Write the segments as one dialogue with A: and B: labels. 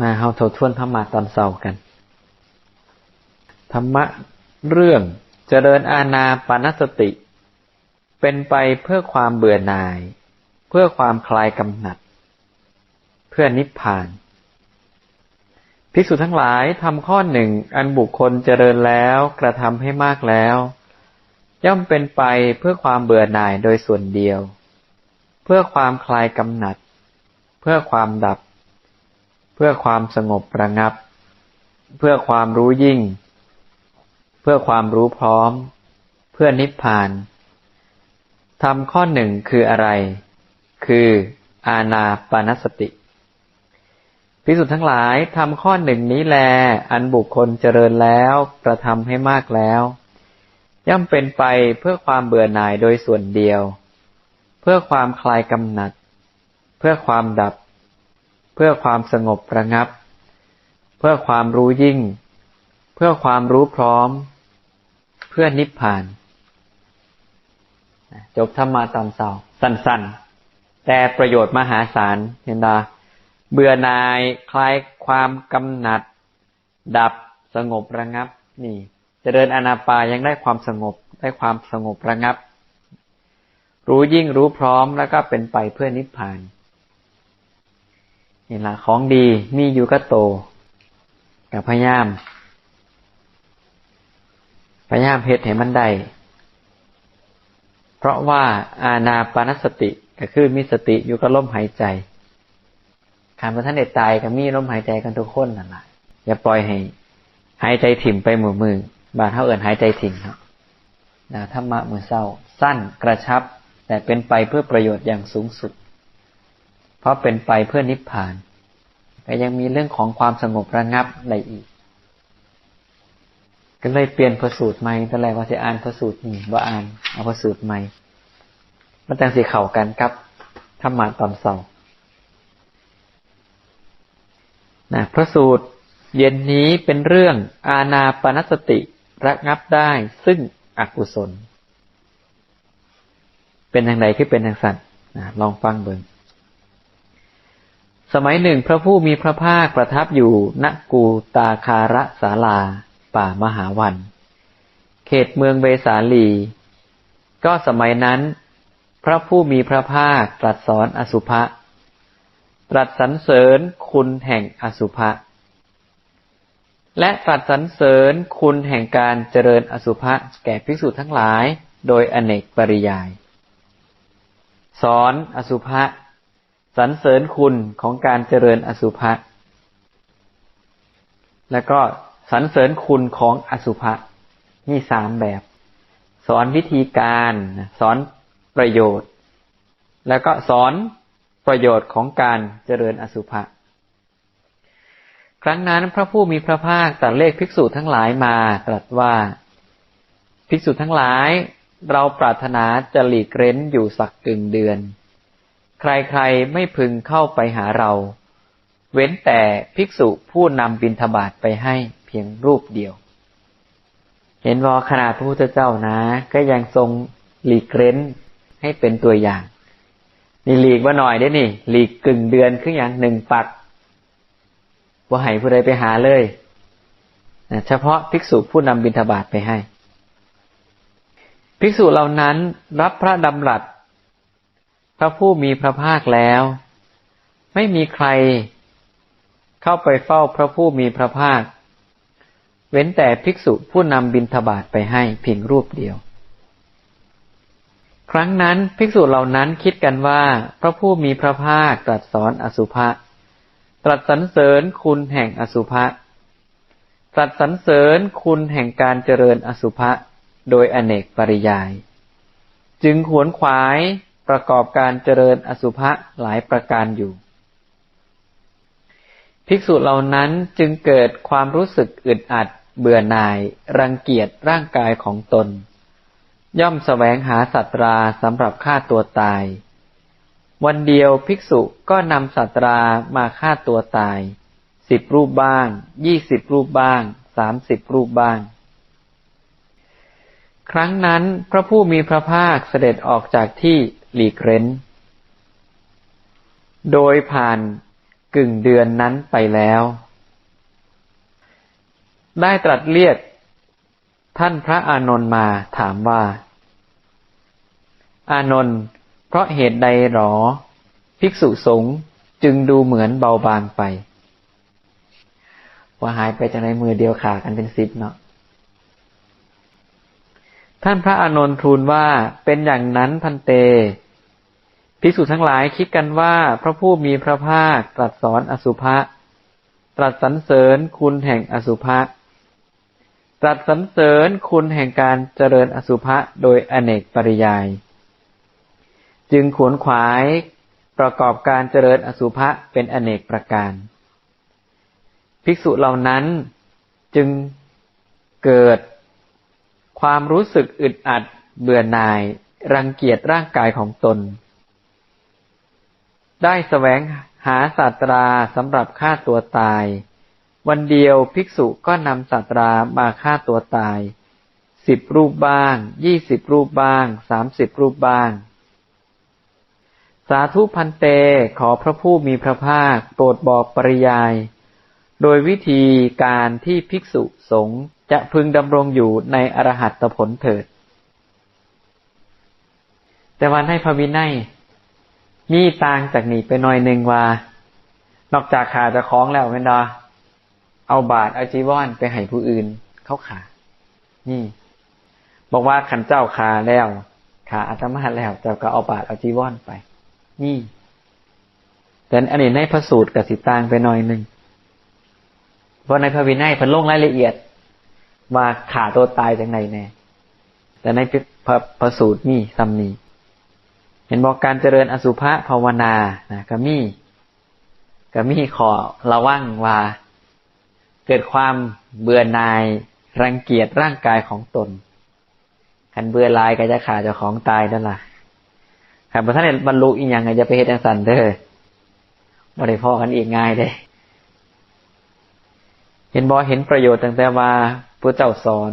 A: มาเฮาทบทวนธรรมะตอนเสากัน ธรรมะเรื่องเจริญอาณาปานสติ เป็นไปเพื่อความเบื่อหน่าย เพื่อความคลายกำหนัด เพื่อนิพพานภิกษุทั้งหลายทำข้อหนึ่งอันบุคคลเจริญแล้วกระทำให้มากแล้ว ย่อมเป็นไปเพื่อความเบื่อหน่ายโดยส่วนเดียว เพื่อความคลายกำหนัด เพื่อความดับ เพื่อความสงบระงับ เพื่อความรู้ยิ่ง เพื่อความรู้พร้อม เพื่อนิพพานทำข้อหนึ่งคืออะไร คืออาณาปานสติพิสุทธ์ทั้งหลายทำข้อหนึ่งนี้แล อันบุคคลเจริญแล้วกระทำให้มากแล้ว ย่อมเป็นไปเพื่อความเบื่อหน่ายโดยส่วนเดียว เพื่อความคลายกำหนัด เพื่อความดับ เพื่อความสงบระงับ เพื่อความรู้ยิ่ง เพื่อความรู้พร้อม เพื่อนิพพาน จบธรรมะตอนเสาสั้นๆ แต่ประโยชน์มหาศาลเห็นดาเบื่อนายคลายความกำหนัด ดับสงบระงับ นี่จเจริญอนาปายังได้ความสงบได้ความสงบระงับ รู้ยิ่งรู้พร้อมแล้วก็เป็นไปเพื่อนิพพาน นี่ละของดีมีอยู่ก็โตกับพยายาม พยายามเพชรเห็นมันได้ เพราะว่าอาณาปานสติก็คือมีสติอยู่กับลมหายใจการพระท่านเดตายก็มีลมหายใจกันทุกคนนั่นแหละอย่าปล่อยให้หายใจถิ่มไปมือมือบาดเท่าเอินหายใจถิ่มเนาะนะธรรมะมือเศร้า สั้นกระชับ แต่เป็นไปเพื่อประโยชน์อย่างสูงสุด เพราะเป็นไปเพื่อนิพพาน แต่ยังมีเรื่องของความสงบระงับในอีก ก็เลยเปลี่ยนพระสูตรใหม่ตอนแรกว่าจะอ่านพระสูตรนี่ว่าอ่านเอาพระสูตรใหม่มันแต่งสีเข่ากันครับธรรมะตอนเสาร์นะพระสูตรเย็นนี้เป็นเรื่องอาณาปณสติระงับได้ซึ่งอกุศล เป็นทางใดที่เป็นทางสัตว์นะลองฟังเบิ่ง สมัยหนึ่งพระผู้มีพระภาคประทับอยู่ณกูตาคาระศาลา ป่ามหาวัน เขตเมืองเวสาลี ก็สมัยนั้น พระผู้มีพระภาคตรัสสอนอสุภะตรัสสรรเสริญคุณแห่งอสุภะและตรัสสรรเสริญคุณแห่งการเจริญอสุภะแก่ภิกษุทั้งหลาย โดยอเนกปริยาย สอนอสุภะ สรรเสริญคุณของการเจริญอสุภะแล้วก็สรรเสริญคุณของอสุภะมีสามแบบ สอนวิธีการสอนประโยชน์ แล้วก็สอนประโยชน์ของการเจริญอสุภะครั้งนั้นพระผู้มีพระภาคตรัสเลขภิกษุทั้งหลายมาตรัสว่า ภิกษุทั้งหลาย เราปรารถนาจะหลีกเร้นอยู่สักกึ่งเดือน ใครๆไม่พึงเข้าไปหาเรา เว้นแต่ภิกษุผู้นำบิณฑบาตไปให้เพียงรูปเดียว เห็นว่าขนาดพระพุทธเจ้านะ ก็ยังทรงหลีกเร้นให้เป็นตัวอย่าง นี่หลีกว่าหน่อยได้นี่ หลีกกึ่งเดือนขึ้นอย่างหนึ่งปักว่าให้ผู้ใดไปหาเลยเฉพาะภิกษุผู้นำบิณฑบาตไปให้ ภิกษุเหล่านั้นรับพระดำรัส พระผู้มีพระภาคแล้ว ไม่มีใคร เข้าไปเฝ้าพระผู้มีพระภาค เว้นแต่ภิกษุผู้นำบิณฑบาตไปให้เพียงรูปเดียว ครั้งนั้นภิกษุเหล่านั้นคิดกันว่า พระผู้มีพระภาคตรัสสอนอสุภะตรัสสรรเสริญคุณแห่งอสุภะตรัสสรรเสริญคุณแห่งการเจริญอสุภะโดยอเนกปริยาย จึงขวนขวาย ประกอบการเจริญอสุภะหลายประการอยู่ ภิกษุเหล่านั้นจึงเกิดความรู้สึกอึดอัด เบื่อหน่าย รังเกียจร่างกายของตน ย่อมสแสวงหาสัตราสำหรับฆ่าตัวตาย วันเดียวภิกษุก็นำสัตรามาฆ่าตัวตายสิบรูปบ้างยี่สิบรูปบ้างสามสิบรูปบ้าง ครั้งนั้นพระผู้มีพระภาคเสด็จออกจากที่ หลีกเร้น โดยผ่านกึ่งเดือนนั้นไปแล้ว ได้ตรัสเรียก ท่านพระอานนท์มาถามว่า อานนท์เพราะเหตุใดหรอ ภิกษุสงฆ์จึงดูเหมือนเบาบางไป ว่าหายไปจากในมือเดียวขากันเป็นสิบเนาะท่านพระอานนท์ทูลว่าเป็นอย่างนั้นพันเต ภิกษุทั้งหลายคิดกันว่าพระผู้มีพระภาคตรัสสอนอสุภะตรัสสรรเสริญคุณแห่งอสุภะตรัสสรรเสริญคุณแห่งการเจริญอสุภะโดยอเนกปริยาย จึงขวนขวายประกอบการเจริญอสุภะเป็นอเนกประการ ภิกษุเหล่านั้นจึงเกิดความรู้สึกอึดอัดเบื่อหน่าย รังเกียจร่างกายของตน ได้แสวงหาศาสตราสำหรับฆ่าตัวตาย วันเดียวภิกษุก็นำศาสตรามาฆ่าตัวตายสิบรูปบ้างยี่สิบรูปบ้างสามสิบรูปบ้าง สาธุพันเตขอพระผู้มีพระภาคโปรดบอกปริยาย โดยวิธีการที่ภิกษุสงฆ์จะพึงดำรงอยู่ในอรหัตผลเถิด แต่วันให้พระวินัย มีต่างจากนี้ไปหน่อยหนึ่งว่า นอกจากขาจะคล้องแล้วเป็นดอเอาบาทเอาจีวรไปให้ผู้อื่น เขาขา นี่ บอกว่าขันเจ้าขาแล้วขาอาตมาแล้วเจ้าก็เอาบาทเอาจีวรไป นี่แต่อันนี้ในพระสูตรกับสิตางไปหน่อยหนึ่งเพราะในพระวินัยพิ่นลงรายละเอียดว่าขาตัวตายจากไหนแน่แต่ในพระพระสูตรนี่ซัมนี เห็นบอกการเจริญอสุภะภาวนานะก็มีก็มีขอระวังว่า เกิดความเบื่อหน่ายรังเกียจร่างกายของตนขันเบื่อลายก็จะขาเจ้าของตายนั่นล่ะขันพระท่านบรรลุอีกอย่างไงจะไปเฮ็ดอังสันเด้อบ่ได้พอกันอีกง่ายเด้เห็นบอเห็นประโยชน์ตั้งแต่ว่าพระเจ้าสอน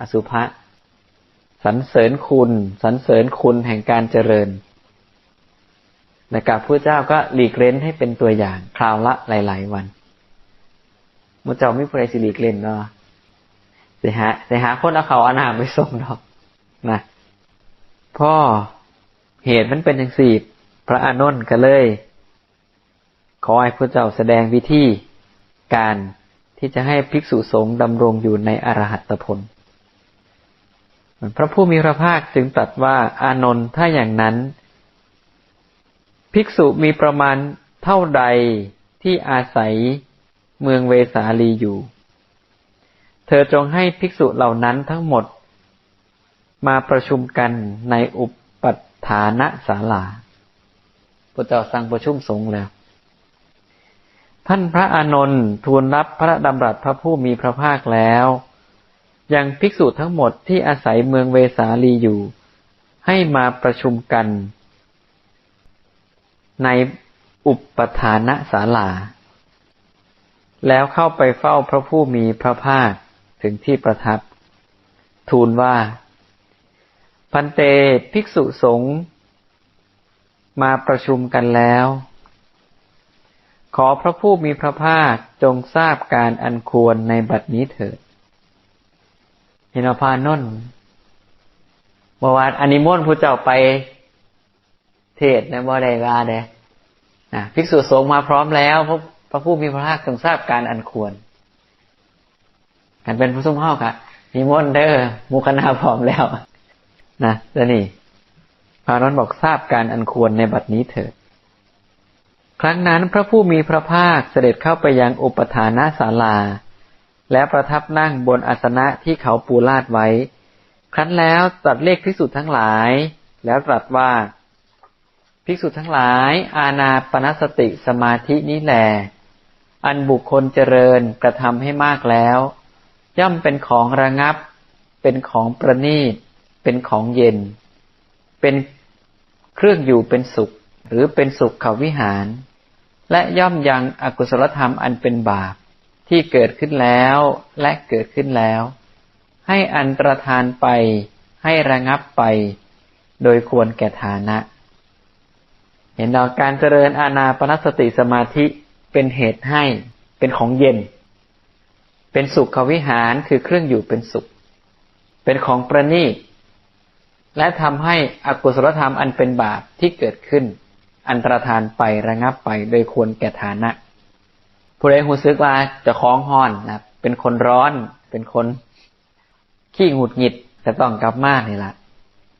A: อสุภะ สรรเสริญคุณสรรเสริญคุณแห่งการเจริญนะครับพระเจ้าก็หลีกเล้นให้เป็นตัวอย่าง คราวละหลาย ๆ วันมุเจ้าม่เพลสิหลีกเล่นเนาะเสียหาเสียหาคนเอาเขาอานามไปส่งดอกนะพ่อเหตุมันเป็นอย่างสี่พระอานนท์ก็เลย ขอให้พระเจ้าแสดงวิธีการที่จะให้ภิกษุสงฆ์ดำรงอยู่ในอรหัตผล พระผู้มีพระภาคจึงตรัสว่าอานนท์ถ้าอย่างนั้น ภิกษุมีประมาณเท่าใดที่อาศัยเมืองเวสาลีอยู่ เธอจงให้ภิกษุเหล่านั้นทั้งหมด มาประชุมกันในอุปัฏฐานะศาลาพระเจ้าสั่งประชุมสงฆ์แล้ว ท่านพระอานนท์ทูลรับพระดำรัสพระผู้มีพระภาคแล้ว ยังภิกษุทั้งหมดที่อาศัยเมืองเวสาลีอยู่ ให้มาประชุมกัน ในอุปทานะศาลา แล้วเข้าไปเฝ้าพระผู้มีพระภาคถึงที่ประทับ ทูลว่า พันเตภิกษุสงฆ์มาประชุมกันแล้ว ขอพระผู้มีพระภาคจงทราบการอันควรในบัดนี้เถิด ห็นพานนท์เมื่อวานอนิมนต์ผู้เจ้าไปเทศในบ่ได้ว่าเด้นะภิกษุสงฆ์มาพร้อมแล้วพระพระผู้มีพระภาคทรงทราบการอันควรกันเป็นผู้สุ่มห้าค่ะนิมนต์เด้อมุคณาพร้อมแล้ว นะแล้วนี่พระนนท์บอกทราบการอันควรในบัดนี้เถิดครั้งนั้นพระผู้มีพระภาคเสด็จเข้าไปยังอุปทานาศาลา และประทับนั่งบนอาสนะที่เขาปูลาดไว้ ครั้นแล้วตรัสเลขภิกษุทั้งหลาย แล้วตรัสว่า ภิกษุทั้งหลาย อาณาปณสติสมาธินี้แหลอันบุคคลเจริญกระทำให้มากแล้ว ย่อมเป็นของระงับ เป็นของประณีต เป็นของเย็น เป็นเครื่องอยู่เป็นสุข หรือเป็นสุขเขาวิหาร และย่อมยังอกุศลธรรมอันเป็นบาป ที่เกิดขึ้นแล้วและเกิดขึ้นแล้ว ให้อันตรธานไปให้ระงับไป โดยควรแก่ฐานะ เห็นเราการเจริญอาณาปณสติสมาธิเป็นเหตุให้เป็นของเย็น เป็นสุขวิหารคือเครื่องอยู่เป็นสุข เป็นของประณีตและทำให้อกุศลธรรมอันเป็นบาปที่เกิดขึ้น อันตรธานไประงับไปโดยควรแก่ฐานะ ผู้ใดหูซึกว่าจะคล้องห้อนนะเป็นคนร้อน เป็นคนขี้หงุดหงิดจะต้องกลับมานี่ละ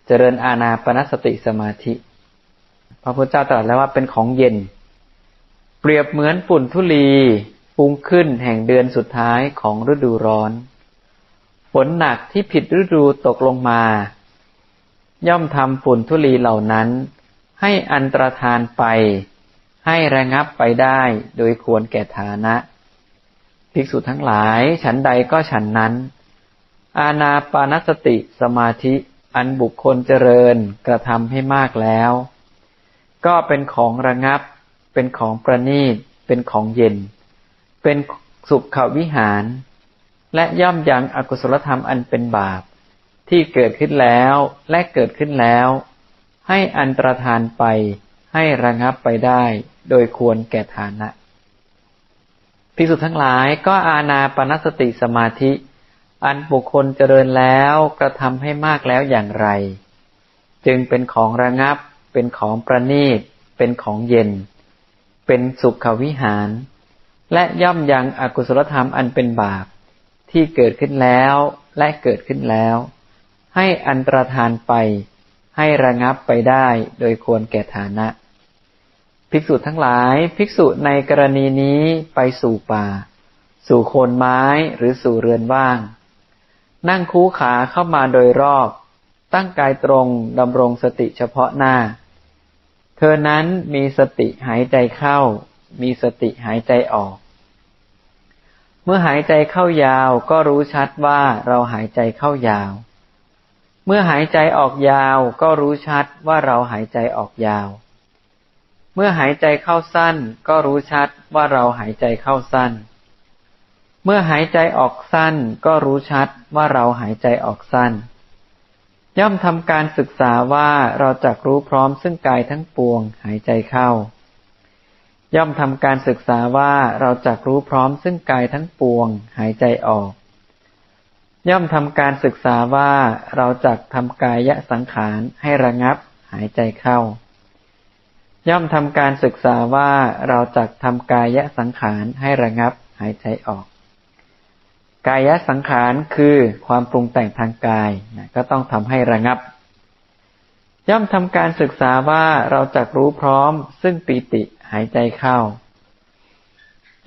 A: เจริญอาณาปณสติสมาธิ พระพุทธเจ้าตรัสแล้วว่าเป็นของเย็น เปรียบเหมือนฝุ่นทุลีฟุ้งขึ้นแห่งเดือนสุดท้ายของฤดูร้อน ฝนหนักที่ผิดฤดูตกลงมา ย่อมทำฝุ่นทุลีเหล่านั้น ให้อันตรธานไป ให้ระงับไปได้โดยควรแก่ฐานะ ภิกษุทั้งหลาย ฉันใดก็ฉันนั้น อาณาปานสติสมาธิอันบุคคลเจริญกระทำให้มากแล้ว ก็เป็นของระงับ เป็นของประณีต เป็นของเย็น เป็นสุขวิหาร และย่อมยังอกุศลธรรมอันเป็นบาป ที่เกิดขึ้นแล้วและเกิดขึ้นแล้ว ให้อันตรธานไปให้ระงับไปได้ โดยควรแก่ฐานะภิกษุทั้งหลายก็อาณาปณสติสมาธิ อันบุคคลเจริญแล้วกระทำให้มากแล้วอย่างไร จึงเป็นของระงับ เป็นของประณีต เป็นของเย็น เป็นสุขวิหาร และย่อมยังอกุศลธรรมอันเป็นบาป ที่เกิดขึ้นแล้วและเกิดขึ้นแล้ว ให้อันตรธานไป ให้ระงับไปได้โดยควรแก่ฐานะ ภิกษุทั้งหลายภิกษุในกรณีนี้ไปสู่ป่า สู่โคนไม้หรือสู่เรือนว่าง นั่งคูขาเข้ามาโดยรอบ ตั้งกายตรงดำรงสติเฉพาะหน้า เธอนั้นมีสติหายใจเข้า มีสติหายใจออก เมื่อหายใจเข้ายาวก็รู้ชัดว่าเราหายใจเข้ายาว เมื่อหายใจออกยาวก็รู้ชัดว่าเราหายใจออกยาว เมื่อหายใจเข้าสั้นก็รู้ชัดว่าเราหายใจเข้าสั้น เมื่อหายใจออกสั้นก็รู้ชัดว่าเราหายใจออกสั้น ย่อมทำการศึกษาว่าเราจักรู้พร้อมซึ่งกายทั้งปวงหายใจเข้า ย่อมทำการศึกษาว่าเราจักรู้พร้อมซึ่งกายทั้งปวงหายใจออก ย่อมทำการศึกษาว่าเราจักทำกายะสังขารให้ระงับหายใจเข้า ย่อมทำการศึกษาว่าเราจักทำกายะสังขารให้ระงับหายใจออก กายสังขารคือความปรุงแต่งทางกายนะก็ต้องทำให้ระงับ ย่อมทำการศึกษาว่าเราจักรู้พร้อม ซึ่งปีติหายใจเข้า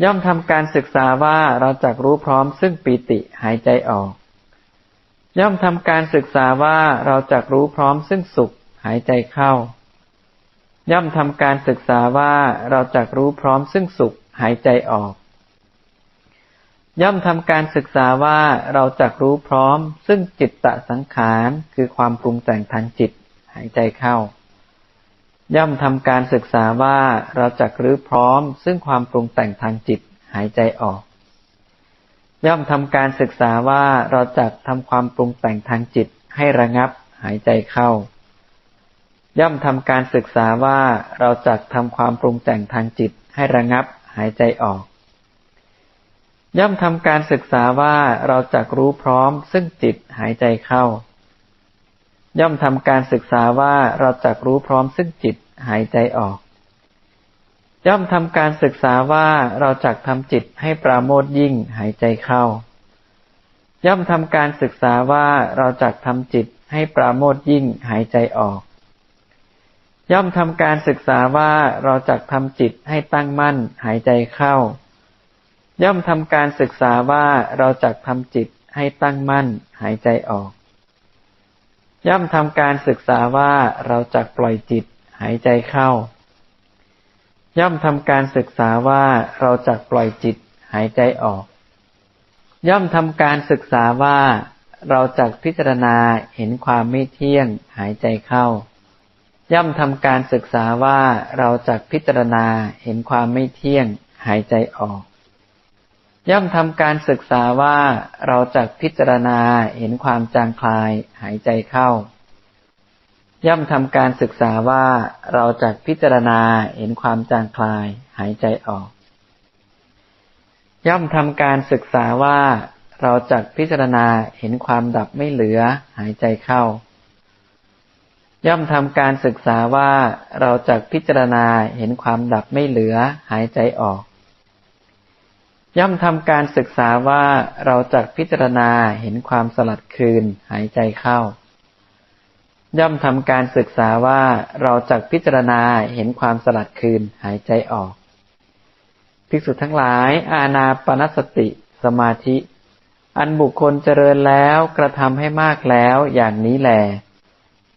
A: ย่อมทำการศึกษาว่าเราจักรู้พร้อม ซึ่งปีติหายใจออก ย่อมทำการศึกษาว่าเราจักรู้พร้อมซึ่งสุขหายใจเข้า ย่อมทำการศึกษาว่าเราจักรู้พร้อมซึ่งสุขหายใจออก ย่อมทำการศึกษาว่าเราจักรู้พร้อม ซึ่งจิตตะสังขารคือความปรุงแต่งทางจิตหายใจเข้า ย่อมทำการศึกษาว่าเราจักรู้พร้อม ซึ่งความปรุงแต่งทางจิตหายใจออก ย่อมทำการศึกษาว่าเราจักทำความปรุงแต่งทางจิตให้ระงับหายใจเข้า ย่อมทำการศึกษาว่าเราจักทำความปรุงแต่งทางจิตให้ระงับหายใจออก ย่อมทำการศึกษาว่าเราจักรู้พร้อม ซึ่งจิตหายใจเข้า ย่อมทำการศึกษาว่าเราจักรู้พร้อม ซึ่งจิตหายใจออก ย่อมทำการศึกษาว่าเราจักทำจิตให้ปราโมทยิ่งหายใจเข้า ย่อมทำการศึกษาว่าเราจักทำจิตให้ปราโมทยิ่งหายใจออก ย่อมทำการศึกษาว่าเราจักทำจิตให้ตั้งมั่นหายใจเข้า ย่อมทำการศึกษาว่าเราจักทำจิตให้ตั้งมั่นหายใจออก ย่อมทำการศึกษาว่าเราจักปล่อยจิตหายใจเข้า ย่อมทำการศึกษาว่าเราจักปล่อยจิตหายใจออก ย่อมทำการศึกษาว่าเราจักพิจารณาเห็นความไม่เที่ยงหายใจเข้า ย่อมทำการศึกษาว่าเราจักพิจารณาเห็นความไม่เที่ยงหายใจออก ย่อมทำการศึกษาว่าเราจักพิจารณาเห็นความจางคลายหายใจเข้า ย่อมทำการศึกษาว่าเราจักพิจารณาเห็นความจางคลายหายใจออก ย่อมทำการศึกษาว่าเราจักพิจารณาเห็นความดับไม่เหลือหายใจเข้า ย่อมทำการศึกษาว่าเราจักพิจารณาเห็นความดับไม่เหลือหายใจออก ย่อมทำการศึกษาว่าเราจักพิจารณาเห็นความสลัดคืนหายใจเข้า ย่อมทำการศึกษาว่าเราจักพิจารณาเห็นความสลัดคืนหายใจออก ภิกษุทั้งหลาย อาณาปณสติ สมาธิ อันบุคคลเจริญแล้วกระทำให้มากแล้วอย่างนี้แหละ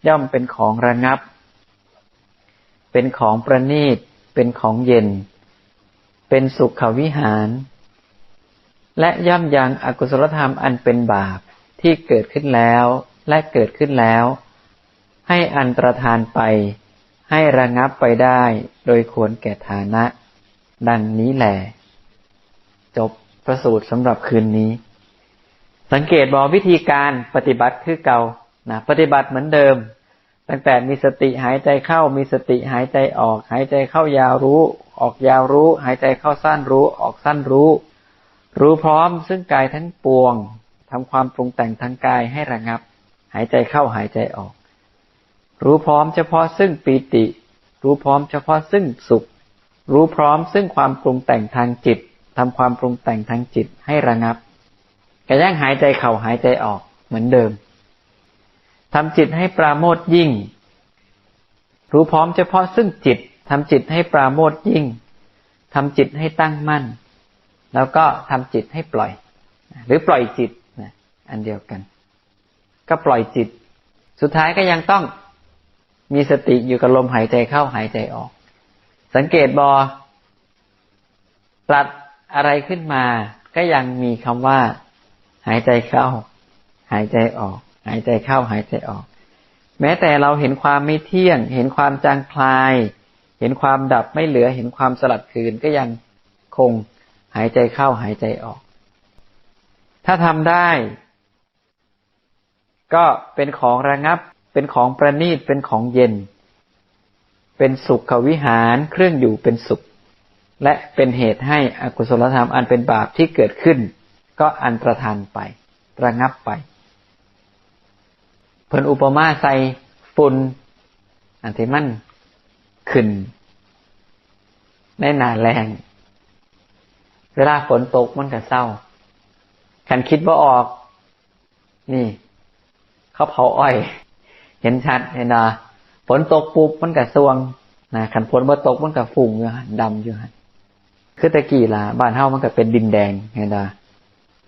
A: ย่อมเป็นของระงับ เป็นของประณีต เป็นของเย็น เป็นสุขวิหาร และย่ำยังอกุศลธรรมอันเป็นบาปที่เกิดขึ้นแล้วและเกิดขึ้นแล้ว ให้อันตรธานไป ให้ระงับไปได้โดยควรแก่ฐานะ ดังนี้แหลจบประสูตรสำหรับคืนนี้ สังเกตบอกวิธีการปฏิบัติคือเก่า นะปฏิบัติเหมือนเดิม ตั้งแต่มีสติหายใจเข้ามีสติหายใจออก หายใจเข้ายาวรู้ ออกยาวรู้ หายใจเข้าสั้นรู้ออกสั้นรู้ รู้พร้อมซึ่งกายทั้งปวงทำความปรุงแต่งทางกายให้ระงับ หายใจเข้าหายใจออก รู้พร้อมเฉพาะซึ่งปีติ รู้พร้อมเฉพาะซึ่งสุข รู้พร้อมซึ่งความปรุงแต่งทางจิตทำความปรุงแต่งทางจิตให้ระงับกระย่างหายใจเข้าหายใจออกเหมือนเดิม ทำจิตให้ปราโมทยิ่ง รู้พร้อมเฉพาะซึ่งจิตทำจิตให้ปราโมทยิ่งทำจิตให้ตั้งมั่น แล้วก็ทำจิตให้ปล่อย หรือปล่อยจิตนะอันเดียวกัน ก็ปล่อยจิต สุดท้ายก็ยังต้องมีสติอยู่กับลมหายใจเข้าหายใจออก สังเกตบอปลัดอะไรขึ้นมา ก็ยังมีคำว่า หายใจเข้า หายใจออก หายใจเข้าหายใจออก แม้แต่เราเห็นความไม่เที่ยง เห็นความจางคลาย เห็นความดับไม่เหลือ เห็นความสลัดคืนก็ยังคงหายใจเข้าหายใจออก ถ้าทำได้ ก็เป็นของระงับ เป็นของประณีต เป็นของเย็น เป็นสุขวิหารเครื่องอยู่เป็นสุข และเป็นเหตุให้อกุศลธรรมอันเป็นบาปที่เกิดขึ้น ก็อันตรธานไประงับไป พิ่นอุปมาใส่ฝุ่นอันที่มันขึ้นในหนาแรง เวลาฝนตกมันก็เศร้าขันคิดว่าออก นี่ เขาเผาอ้อย เห็นชัดเห็นนะฝนตกปุ๊บมันก็สวงนะขันฝนมาตกมันก็ฝุ่งอยู่ฮะดำอยู่ฮะคือตะกี้ล่ะ บ้านเฮามันก็เป็นดินแดงเห็นนะ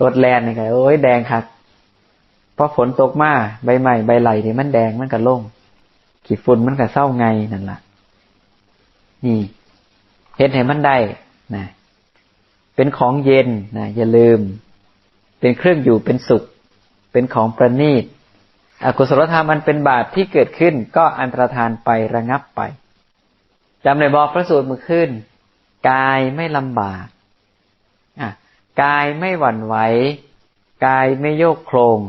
A: รถแลนนี่ก็โอ้ยแดงครับ พอฝนตกมาใบใหม่ใบไหลนี่มันแดงมันก็ล่งขีดฝุ่นมันก็เศร้าไงนั่นล่ะ นี่เห็นเห็นมันได้นะเป็นของเย็นนะอย่าลืม เป็นเครื่องอยู่เป็นสุข เป็นของประณีตอกุศลธรรมมันเป็นบาปที่เกิดขึ้น ก็อันตรธานไประงับไปจำในบอกพระสูตรมือขึ้น กายไม่ลำบากอะกายไม่หวั่นไหว กายไม่โยกโครง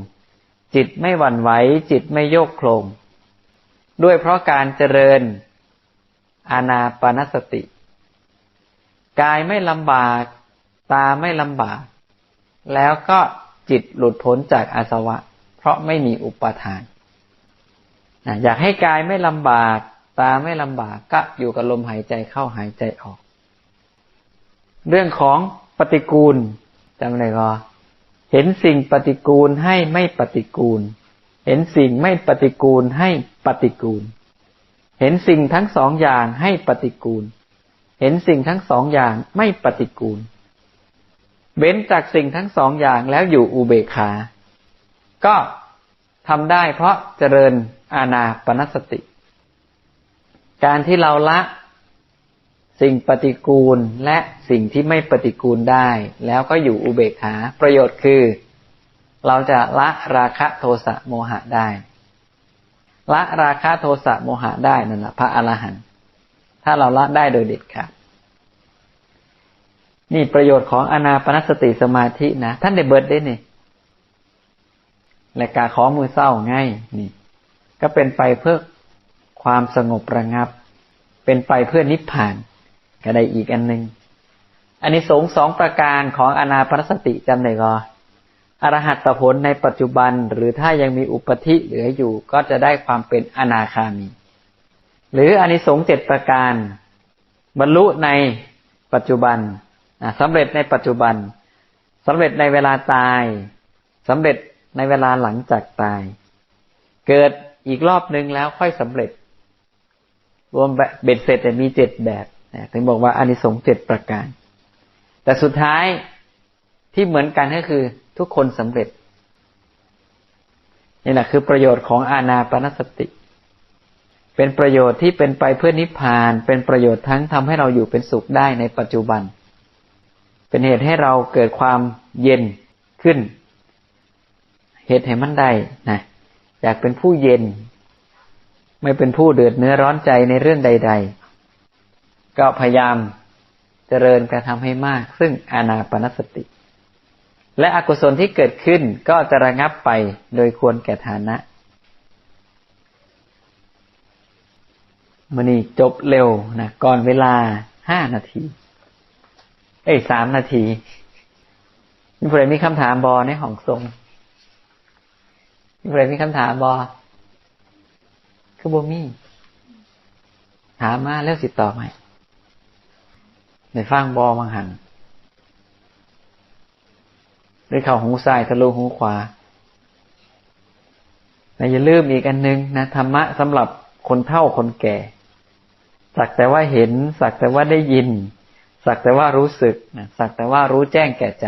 A: จิตไม่หวั่นไหวจิตไม่โยกโครงด้วยเพราะการเจริญอานาปนสติ กายไม่ลำบาก ตาไม่ลำบาก แล้วก็จิตหลุดพ้นจากอาสวะ เพราะไม่มีอุปทาน อยากให้กายไม่ลำบาก ตาไม่ลำบากก็อยู่กับลมหายใจเข้าหายใจออก เรื่องของปฏิกูลจำเลยก็ เห็นสิ่งปฏิกูลให้ไม่ปฏิกูล เห็นสิ่งไม่ปฏิกูลให้ปฏิกูล เห็นสิ่งทั้งสองอย่างให้ปฏิกูล เห็นสิ่งทั้งสองอย่างไม่ปฏิกูล เว้นจากสิ่งทั้งสองอย่างแล้วอยู่อุเบกขา ก็ทำได้เพราะเจริญอาณาปณสติ การที่เราละ สิ่งปฏิกูลและสิ่งที่ไม่ปฏิกูลได้ แล้วก็อยู่อุเบกขาประโยชน์คือ เราจะละราคะโทสะโมหะได้ ละราคะโทสะโมหะได้นั่นแหละพระอรหันต์ถ้าเราละได้โดยเด็ดขาดนี่ประโยชน์ของอนาปนสติสมาธินะ ท่านได้เบิร์ดได้นี่และการขอมือเศร้าง่ายนี่ ก็เป็นไปเพื่อความสงบระงับ เป็นไปเพื่อนิพพาน ก็ได้อีกอันหนึ่งอันนี้สงส์สองประการของอนาปนสติจำได้ก็อรหัตผลในปัจจุบัน หรือถ้ายังมีอุปธิเหลืออยู่ก็จะได้ความเป็นอนาคามี หรืออานิสงส์เจ็ดประการ บรรลุในปัจจุบันสำเร็จในปัจจุบันสำเร็จในเวลาตายสำเร็จในเวลาหลังจากตาย เกิดอีกรอบหนึ่งแล้วค่อยสำเร็จ รวมเบ็ดเสร็จมีเจ็ดแบบ ถึงบอกว่าอานิสงส์เจ็ดประการ แต่สุดท้ายที่เหมือนกันก็คือทุกคนสำเร็จนี่แหละคือประโยชน์ของอาณาปณสติ เป็นประโยชน์ที่เป็นไปเพื่อนิพพาน เป็นประโยชน์ทั้งทำให้เราอยู่เป็นสุขได้ในปัจจุบัน เป็นเหตุให้เราเกิดความเย็นขึ้น เหตุให้มันได้นะอยากเป็นผู้เย็น ไม่เป็นผู้เดือดเนื้อร้อนใจในเรื่องใด ๆ ก็พยายามเจริญกระทำให้มาก ซึ่งอานาปนสติ และอกุศลที่เกิดขึ้นก็จะระงับไปโดยควรแก่ฐานะมันนี่จบเร็วนะก่อนเวลาห้านาที เอ้ยสามนาทีมีใครมีคำถามบอในห้องทรงมีใครมีคำถามบอคือบ่มีถามมาแล้วสิตอบไหม ในฟังบอมังหันด้วยเข่าหูซ้ายทะลุหูขวานะอย่าลืมอีกอันนึงนะธรรมะสำหรับคนเฒ่าคนแก่ สักแต่ว่าเห็น สักแต่ว่าได้ยิน สักแต่ว่ารู้สึกนะสักแต่ว่ารู้แจ้งแก่ใจ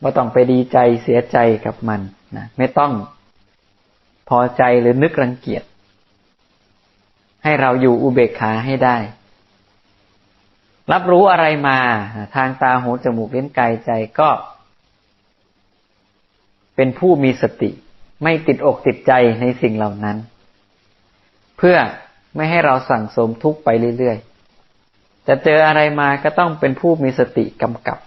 A: ไม่ต้องไปดีใจเสียใจกับมันนะไม่ต้องพอใจหรือนึกรังเกียจ ให้เราอยู่อุเบกขาให้ได้ รับรู้อะไรมาทางตาหูจมูกเลิ้นกายใจก็ เป็นผู้มีสติ ไม่ติดอกติดใจในสิ่งเหล่านั้น เพื่อไม่ให้เราสั่งสมทุกข์ไปเรื่อยๆ จะเจออะไรมาก็ต้องเป็นผู้มีสติกำกับ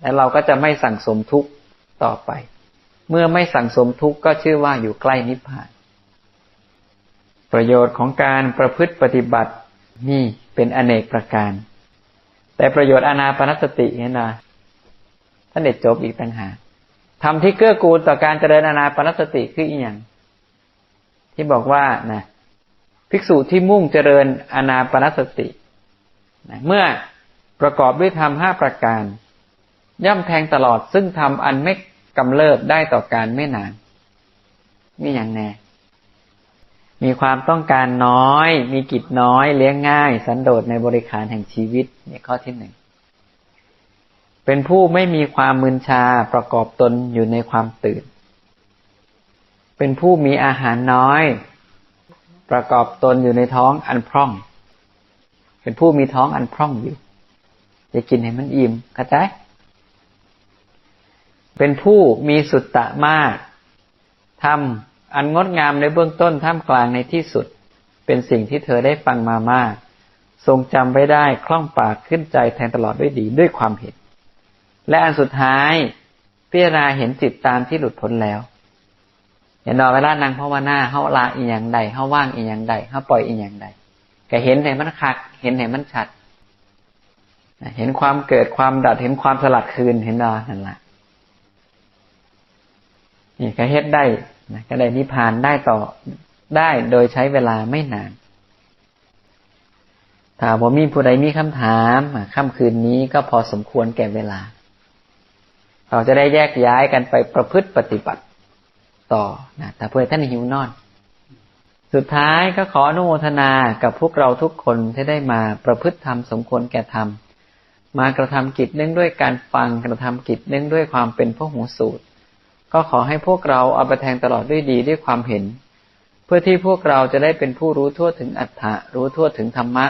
A: และเราก็จะไม่สั่งสมทุกข์ต่อไป เมื่อไม่สั่งสมทุกข์ก็ชื่อว่าอยู่ใกล้นิพพาน ประโยชน์ของการประพฤติปฏิบัตินี่เป็นอเนกประการ แต่ประโยชน์อนาปนสติเนี่ยนะท่านเด็ดจบอีกต่างหากทำที่เกื้อกูลต่อการเจริญอนาปนสติคืออีกอย่าง ที่บอกว่านะภิกษุที่มุ่งเจริญอนาปนสตินะเมื่อประกอบด้วยธรรมห้าประการ ย่ำแทงตลอดซึ่งทำอันไม่กำเริบได้ต่อการไม่นานมีอย่างแน่ มีความต้องการน้อย มีกิจน้อย เลี้ยงง่าย สันโดษในบริขารแห่งชีวิตเนี่ยข้อที่หนึ่งเป็นผู้ไม่มีความมึนชาประกอบตนอยู่ในความตื่น เป็นผู้มีอาหารน้อย ประกอบตนอยู่ในท้องอันพร่อง เป็นผู้มีท้องอันพร่องอยู่จะกินให้มันอิ่มกระจายเป็นผู้มีสุตตะมากทำ อันงดงามในเบื้องต้นท่ามกลางในที่สุด เป็นสิ่งที่เธอได้ฟังมามาก ทรงจำไว้ได้คล่องปากขึ้นใจแทนตลอดด้วยดีด้วยความเห็น และอันสุดท้ายพิจารณาเห็นจิตตามที่หลุดพ้นแล้วเห็นดอเวลานางภาวนาเฮาลาอีอย่างใดเฮาว่างอีอย่างใดเฮาปล่อยอีอย่างใดก็เห็นเห็นมันคัก เห็นเห็นมันชัด เห็นความเกิดความดัดเห็นความสลัดคืนเห็นดอนั่นแหละนี่ก็เฮ็ดได้ นะก็ได้นิพพานได้ต่อได้โดยใช้เวลาไม่นาน ถ้าบ่มีผู้ใดมีคำถามค่ำคืนนี้ก็พอสมควรแก่เวลา เราจะได้แยกย้ายกันไปประพฤติปฏิบัติต่อนะแต่เพื่อท่านหิวนอน สุดท้ายก็ขออนุโมทนากับพวกเราทุกคนที่ได้มาประพฤติธรรมสมควรแก่ธรรม มากระทำกิจเนื่องด้วยการฟังกระทำกิจเนื่องด้วยความเป็นพระหูสูตร ก็ขอให้พวกเราเอาไปแทงตลอดด้วยดีด้วยความเห็น เพื่อที่พวกเราจะได้เป็นผู้รู้ทั่วถึงอัตถะรู้ทั่วถึงธรรมะ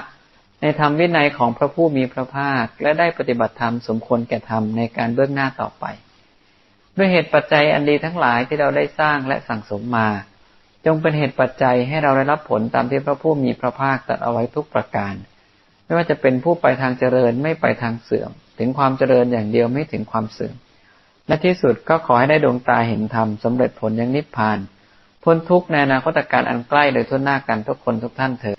A: ในธรรมวินัยของพระผู้มีพระภาค และได้ปฏิบัติธรรมสมควรแก่ธรรมในการเบื้องหน้าต่อไป ด้วยเหตุปัจจัยอันดีทั้งหลายที่เราได้สร้างและสั่งสมมา จงเป็นเหตุปัจจัยให้เราได้รับผลตามที่พระผู้มีพระภาคตรัสเอาไว้ทุกประการ ไม่ว่าจะเป็นผู้ไปทางเจริญไม่ไปทางเสื่อม ถึงความเจริญอย่างเดียวไม่ถึงความเสื่อม และที่สุดก็ขอให้ได้ดวงตาเห็นธรรมสำเร็จผลยังนิพพาน พ้นทุกข์ในอนาคตการอันใกล้โดยทุนหน้ากันทุกคนทุกท่านเถิด